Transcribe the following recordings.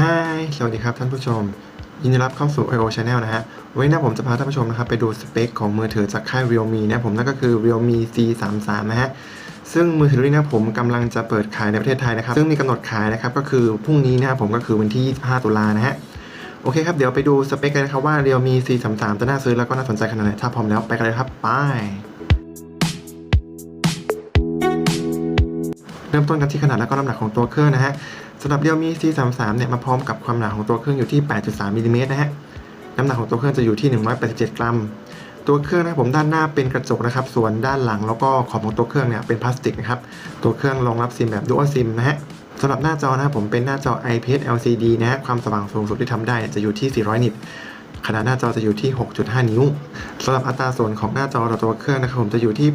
Hi สวัสดีครับท่านผู้ชม ยินดีรับเข้าสู่ IO Channel นะฮะ วันนี้นะผมจะพาท่านผู้ชมนะครับไปดูสเปคของมือถือจากค่าย Realme นะผมนั่นก็คือ Realme C33 นะฮะ ซึ่งมือถือรุ่นนี้ผมกำลังจะเปิดขายในประเทศไทยนะครับ ซึ่งมีกำหนดขายนะครับก็คือพรุ่งนี้นะครับผมก็คือวันที่ 25 ตุลานะฮะ โอเคครับเดี๋ยวไปดูสเปคกันนะครับว่า Realme C33 จะน่าซื้อแล้วก็น่าสนใจขนาดไหนถ้าพร้อมแล้วไปกันเลยครับไป เริ่มต้นกันที่ขนาดและก็น้ำหนักของตัวเครื่องนะฮะสำหรับ Realme C33 เนี่ยมาพร้อมกับความหนาของตัวเครื่องอยู่ที่ 8.3มิลลิเมตรนะฮะน้ำหนักของตัวเครื่องจะอยู่ที่ 187 กรัม ตัวเครื่องนะผมด้านหน้าเป็นกระจกนะครับ ส่วนด้านหลังแล้วก็ขอบของตัวเครื่องเนี่ยเป็นพลาสติกนะครับ ตัวเครื่องรองรับซิมแบบ Dual SIM นะฮะสำหรับหน้าจอนะครับผมเป็นหน้าจอ IPS LCD นะฮะความสว่างสูงสุดที่ทำได้จะอยู่ที่ 400 นิต ขนาดหน้าจอจะอยู่ที่ 6.5 นิ้วสำหรับอัตราส่วนของหน้าจอต่อตัวเครื่องนะครับผมจะอยู่ที่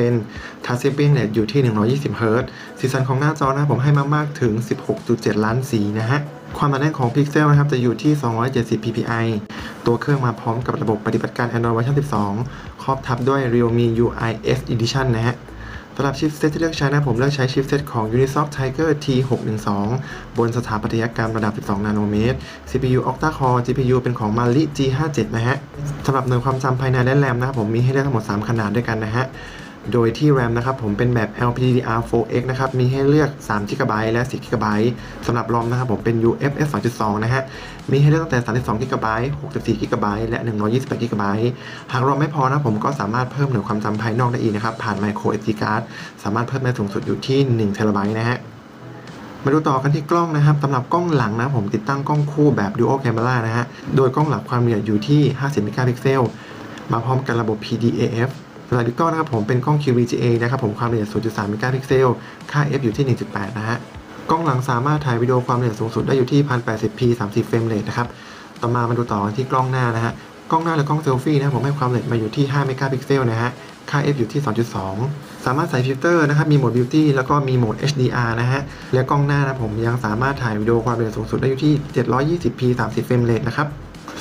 88.7%ทัชสปีดเรทอยู่ที่ 120เฮิร์ตซ์สีสันของหน้าจอนะครับผมให้มากถึง 16.7 ล้านสีนะฮะความหนาแน่นของพิกเซลนะครับจะอยู่ที่ 270 ppi ตัวเครื่องมาพร้อมกับระบบปฏิบัติการ Android เวอร์ชัน12 ครอบทับด้วย Realme UI S Edition นะฮะ สำหรับชิปเซตที่เลือกใช้นะผมเลือกใช้ชิปเซตของ Unisoc Tiger T612 บนสถาปัตยกรรมระดับ 12 นาโนเมตร CPU Octa Core GPU เป็นของ Mali G57 นะฮะสำหรับหน่วยความจำภายในและแรมนะครับผมมีให้เลือกทั้งหมด 3 ขนาดด้วยกันนะฮะ โดยที่ RAM นะครับผมเป็นแบบ LPDDR4X นะครับมีให้เลือก3 GB และ10 GB สำหรับ ROM นะครับผมเป็น UFS 2.2 นะฮะมีให้เลือกตั้งแต่ 32 GB 64 GB และ 128 GB หาก ROM ไม่พอนะผมก็สามารถเพิ่มหน่วยความจำภายนอกได้อีกนะครับผ่าน Micro SD card สามารถเพิ่มได้สูงสุดอยู่ที่1 TB นะฮะมาดูต่อกันที่กล้องนะครับสำหรับกล้องหลังนะผมติดตั้งกล้องคู่แบบ Dual Camera นะฮะโดยกล้องหลังความละเอียดอยู่ที่ 50เมกะพิกเซลมาพร้อมกันระบบ PDAF สำหรับดิจิตอลนะครับผมเป็นกล้อง QVGA นะครับผมความละเอียด 0.3 เมกะพิกเซล ค่า f อยู่ที่ 1.8 นะฮะ กล้องหลังสามารถถ่ายวิดีโอความละเอียดสูงสุดได้อยู่ที่ 1080p 30 เฟรมเรทนะครับ ต่อมามาดูต่อกันที่กล้องหน้านะฮะ กล้องหน้าและกล้องเซลฟี่นะครับผมให้ความละเอียดมาอยู่ที่ 5 เมกะพิกเซลนะฮะ ค่า f อยู่ที่ 2.2 สามารถใส่ฟิลเตอร์นะครับ มีโหมด Beauty แล้วก็มีโหมด HDR นะฮะ และกล้องหน้านะผมยังสามารถถ่ายวิดีโอความละเอียดสูงสุดได้อยู่ที่ 720p 30 เฟรมเรทนะครับ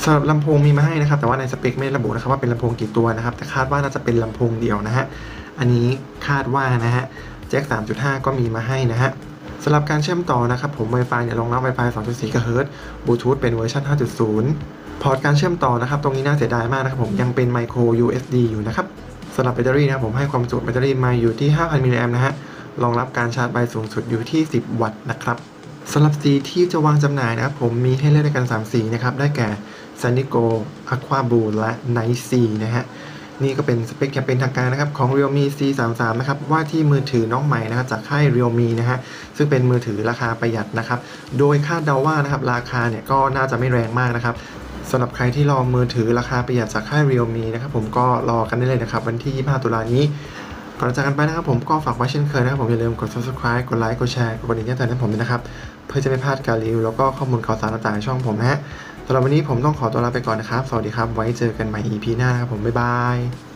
สำหรับลำโพงมีมาให้นะครับ แต่ว่าในสเปคไม่ระบุนะครับว่าเป็นลำโพงกี่ตัวนะครับ แต่คาดว่าน่าจะเป็นลำโพงเดียวนะฮะ อันนี้คาดว่านะฮะแจ็ค 3.5 ก็มีมาให้นะฮะสำหรับการเชื่อมต่อนะครับผม Wi-Fi เนี่ยรองรับ Wi-Fi 2.4 GHz บลูทูธเป็นเวอร์ชัน5.0 พอร์ตการเชื่อมต่อนะครับ ตรงนี้น่าเสียดายมากนะครับผมยังเป็น Micro USB อยู่นะครับสำหรับแบตเตอรี่นะครับผมให้ความจุแบตเตอรี่มาอยู่ที่ 5,000 มิลลิแอมป์นะฮะรองรับการชาร์จไวสูงสุดอยู่ที่ 10 วัตต์นะครับสำหรับสีที่จะวางจำหน่ายนะครับผมมีให้เลือกด้วยกัน3สีนะครับได้แก่ s a n i g o Aqua Blue และ Night Sea นะฮะนี่ก็เป็นสเปคอย่างเป็นทางการนะครับของ Realme C33 นะครับว่าที่มือถือน้องใหม่นะครับจากค่าย Realme นะฮะซึ่งเป็นมือถือราคาประหยัดนะครับโดยคาดเดาว่านะครับราคาเนี่ยก็น่าจะไม่แรงมากนะครับสำหรับใครที่รอมือถือราคาประหยัดจากค่าย Realme นะครับผมก็รอกันได้เลยนะครับวันที่ 25 ตุลานี้ ก่อนจากกันไปนะครับผมก็ฝากไว้เช่นเคยนะครับผมอย่าลืมกด subscribe กดไลค์กดแชร์กดกระดิ่งแจ้งเตือนให้ผมด้วยนะครับเพื่อจะไม่พลาดการรีวิวแล้วก็ข้อมูลข่าวสารต่างๆช่องผมนะฮะสำหรับวันนี้ผมต้องขอตัวลาไปก่อนนะครับ สวัสดีครับ ไว้เจอกันใหม่ EP หน้านะครับผมบ๊ายบาย